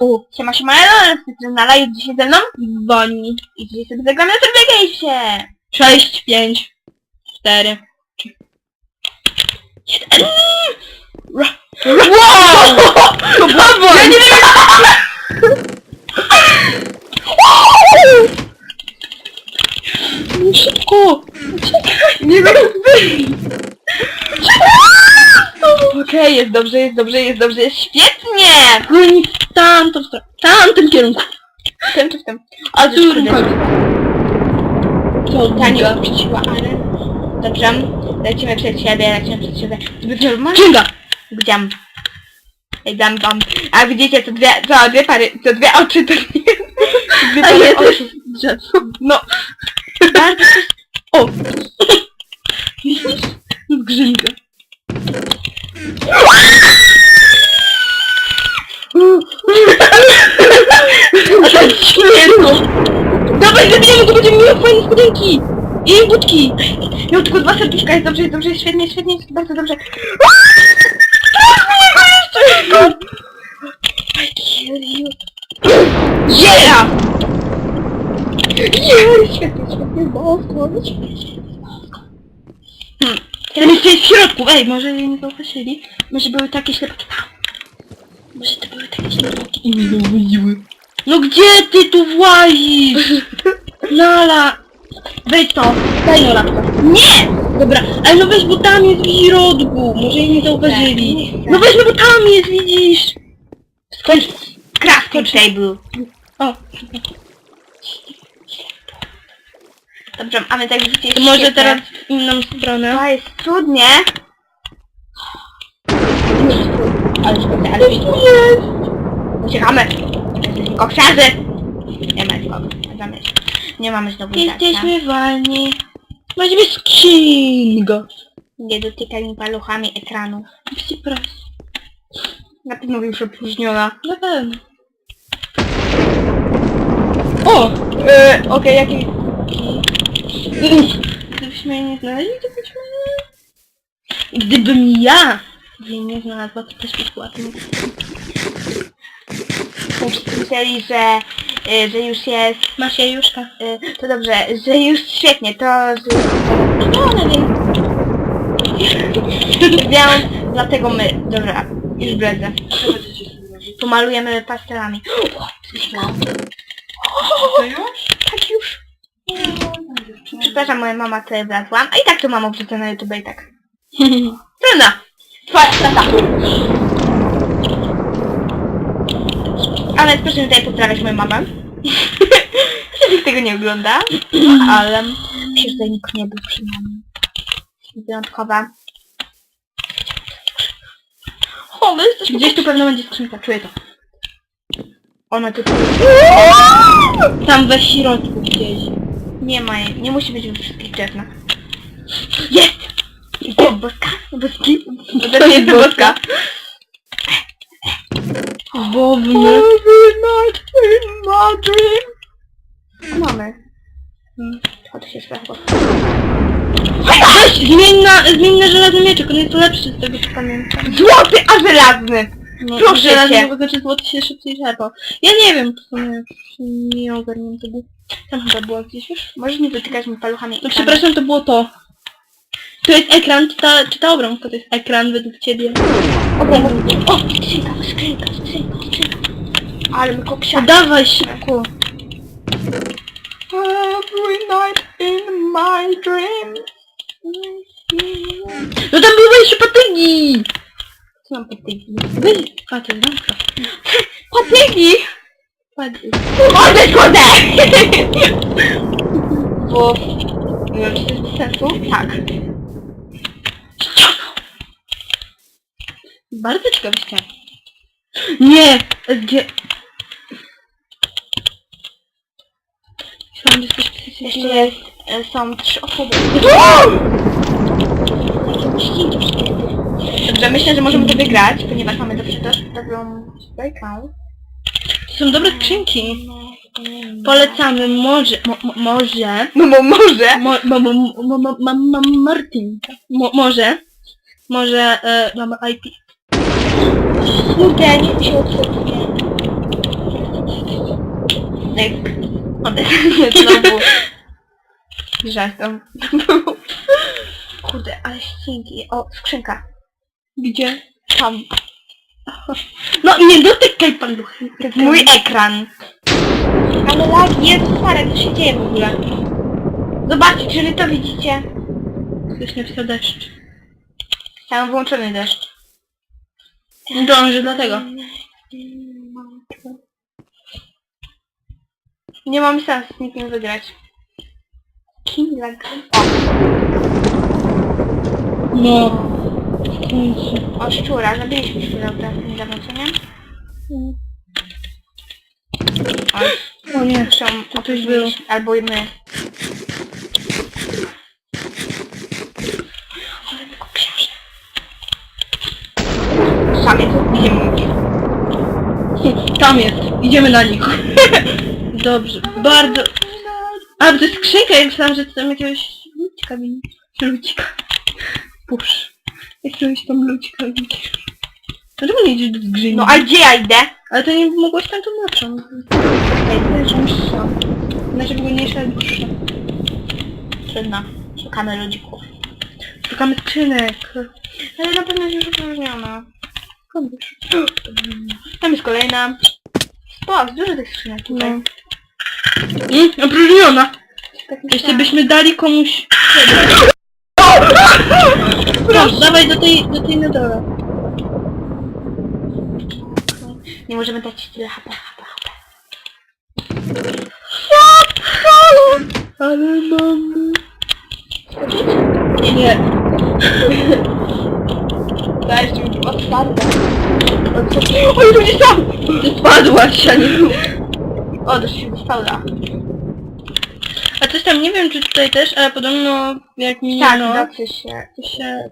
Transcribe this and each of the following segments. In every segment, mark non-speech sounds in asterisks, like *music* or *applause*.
U, siema, siema, Nala, jest dzisiaj ze mną? Boni. I dzisiaj sobie zagramy na Survey 6, 5, 4. Wow! *laughs* Brawo! Ja nie wiem Szybko! Nie wiem Okej, jest dobrze, jest dobrze, jest dobrze, jest świetnie! Goni w tamtą stronę. Tamtym kierunku. W tym czy w tym? A tu tu kurde. Co? Ta nie odpuściła, ale... Dobrze, lecimy przed siebie, lecimy przed siebie. Zbyt normalnie. Księga! Gdziam. Ej, dam wam. A widzicie, to dwie, to dwie pary, to dwie oczy, to nie... *laughs* Dwie A pary to oczu. jest drzewo. No. Bardzo O! *laughs* Zgrzynka. A jest śmieszno! Dawaj, zabijemy go, będziemy mieli fajne spodenki! I budki! Miał tylko dwa serduszka, jest dobrze, jest dobrze, jest świetnie, świetnie, jest bardzo dobrze. Yeah! Yeah, świetnie, świetnie, bosko, świetnie. Ten jeszcze jest w środku, ej, może nie zauważyli? Może były takie ślepaki tam. Może to były takie ślepaki i mnie zauważyły. No gdzie ty tu włazisz? Nala! Wejdź to, daj no laptop. Nie! Dobra, ale no weź, bo tam jest w środku, może jej nie zauważyli. No weź, no bo tam jest, widzisz! Skocz. Crafting table. O, Dobrze, a my tak widzicie, jest może świetnie. teraz w inną stronę. To jest trudnie. Ale szkoda, ale jest. Uciekamy. Jesteśmy koksiarzy. Nie ma nikogo. Zamiast. Nie mamy znowu zdania. Jesteśmy wolni. Masz być skrzyngo. Nie dotykaj mi paluchami ekranu. Przepraszam. Na pewno już opóźniona. Na pewno. O! Yy, Okej, Gdybyśmy jej nie znaleźli, to byśmy... Gdybym ja jej nie znalazła, to też by była tym. Myśleli, że, yy, że już jest... Masz jajuszka. Yy, to dobrze, że już świetnie, to... Że... No, ale więc... Więc dlatego my... Dobra, już bledzę. Pomalujemy pastelami. O, coś mam. To już? Tak już. Przepraszam, moja mama tutaj wlazła. A i tak to mam wrzucę na YouTube i tak. *laughs* Trudno. Twoja tata. Ale proszę tutaj pozdrawiać moją mamę. *laughs* Nikt tego nie ogląda. Ale myślę, że tutaj nikt nie był przynajmniej. Wyjątkowa. O, my jesteśmy... Gdzieś tu pewno będzie skrzynka, czuję to. Ona tutaj... Tam we środku gdzieś. Nie ma jej. Nie musi być we wszystkich drzewach. Jest! O, boska. Boski. To jest boska. Dream. Mamy. To się sprawdza. Weź, zmień na, zmień na żelazny mieczek, on jest lepszy z tego co pamiętam. Złoty, a żelazny! No, Proszę żelazny, cię. bo znaczy złoty się szybciej czerpał. Ja nie wiem, w sumie nie ogarniam tego. Tam chyba była gdzieś już. Możesz nie dotykać mi paluchami. No ekranu. przepraszam, to było to. To jest ekran, czy ta, czy ta obramka to jest ekran według ciebie? O, skrzynka, skrzynka, skrzynka, skrzynka. Ale my koksiamy. Dawaj szybko. Every night in my dream. No tam były jeszcze patygi! Co mam patyki? Weź, a to jest lampka. Patygi. O, te kurde! Bo... Nie wiem, czy to jest sensu? Tak. Bardzo ciekawy ścian. Nie! Gdzie... Jesteś przecież Jeszcze jest... e, Są trzy osoby. Dobrze, myślę, że możemy to wygrać, ponieważ mamy dobrze też dobrą. Są dobre skrzynki. Polecamy, może, mo, mo, może, No bo może. mo, mo, mo, mo, mo, mo, mo, Martinka, mo, może, może e, mamy IP. Kurde, nie się otworzyło. Wodek. Wodek. Znowu. Żartom. Kurde, ale ścinki. O, skrzynka. Gdzie? Tam. No nie dotykaj paluchy. Mój ekran. Ale lagi, Jezus Marek, co się dzieje w ogóle? Zobaczcie, czy wy to widzicie? Ktoś napisał deszcz. Ja mam włączony deszcz. Dąży dlatego. Nie mam sensu z nikim wygrać. Kim lag? No. W o szczura, zabiliśmy szczura co nie? O, O nie. Zresztą To coś było. Albo i my. Sam jest, idziemy. Tam jest. Idziemy na nich. *laughs* Dobrze. Bardzo... A, to jest skrzynka. Ja myślałam, że to tam jakiegoś ludzika. Ludzika. Pusz. Jakiegoś tam ludzika. Dlaczego nie idziesz do zgrzyni? No a gdzie ja idę? Ale to nie mogłaś tam to jest dłuższa. Znaczy było nie szła dłuższa. Trudno. Szukamy ludzików. Szukamy skrzynek. Ale na pewno jest już opróżniona. Tam jest kolejna. Sporo, dużo tych skrzynek tutaj. No. Mm, opróżniona. Tak Jeszcze byśmy dali komuś... No, dawaj do tej, do tej na dole. Nie możemy dać tyle HP, HP, HP. Ale mamy... Nie. To jeszcze będzie otwarte. Oj, ludzie są! Ty spadłaś, a nie... O, dość się spała. A coś tam, nie wiem czy tutaj też, ale podobno jak mi Tak, no, docy się. to się...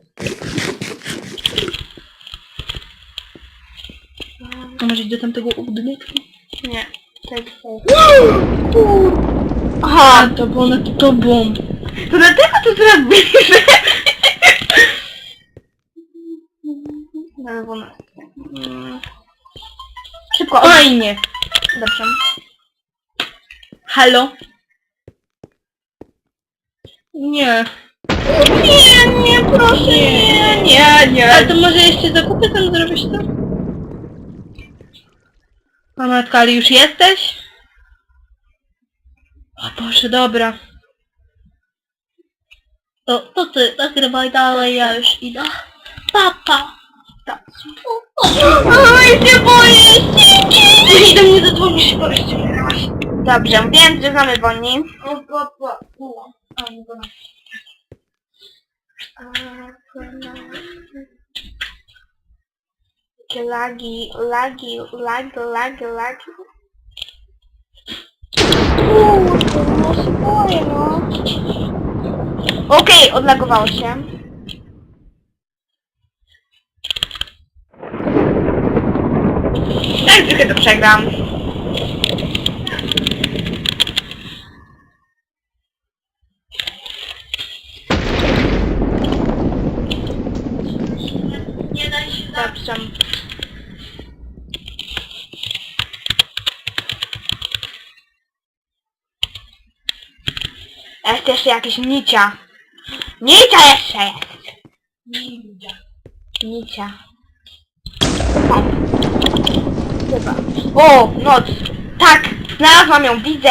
A może iść do tamtego budynku? Nie. To jest Aha, to było nad tobą. to dlatego to zrobiliśmy. Na- Mm. Szybko, oj! Fajnie. Dobrze. Halo? Nie. Nie, nie, proszę, nie, nie, nie. Ale to może jeszcze zakupy tam zrobisz to? A matka, ale już jesteś? O Boże, dobra. To, to ty, nagrywaj dalej, ja już idę. Papa. Oj, się boję, Ty do mnie zadzwonisz, bo jeszcze wygrałaś. Dobrze, więc żegnamy Bonnie. Jakie lagi, lagi, lagi, lagi, lagi. Kurde, no się boję, no. Okej, odlagowało się. Tak, trochę to przegram. Nie daj się Dobrze. Jest jeszcze jakieś nicia. Nicia jeszcze jest. Nicia. O. Chyba. O, noc. Tak, znalazłam ją, widzę.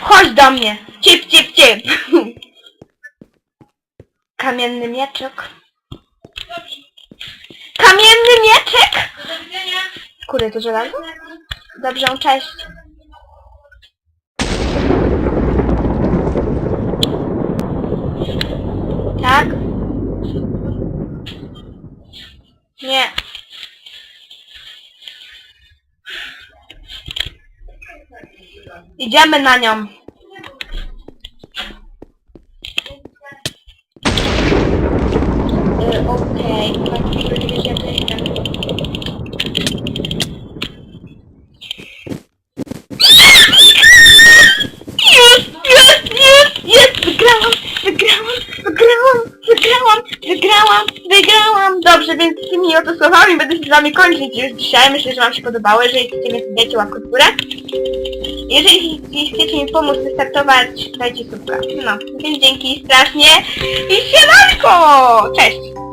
Chodź do mnie. Cip, cip, cip. *laughs* Kamienny mieczek. Kamienny mieczek! Kurde, to żelazo? Dobrze, cześć. Tak? Nie. Idziemy na nią. Y, Okej, okay. to jest. Jest, jest, jest, jest! Wygrałam, wygrałam, wygrałam, wygrałam, Wygrałam, wygrałam! Dobrze, więc z tymi oto słowami będę się z wami kończyć już dzisiaj. Myślę, że wam się podobało. Jeżeli chcecie mnie, dajcie łapkę w górę. Jeżeli chcecie mi pomóc wystartować, dajcie subscribe. No, więc dzięki strasznie i siemanko! Cześć!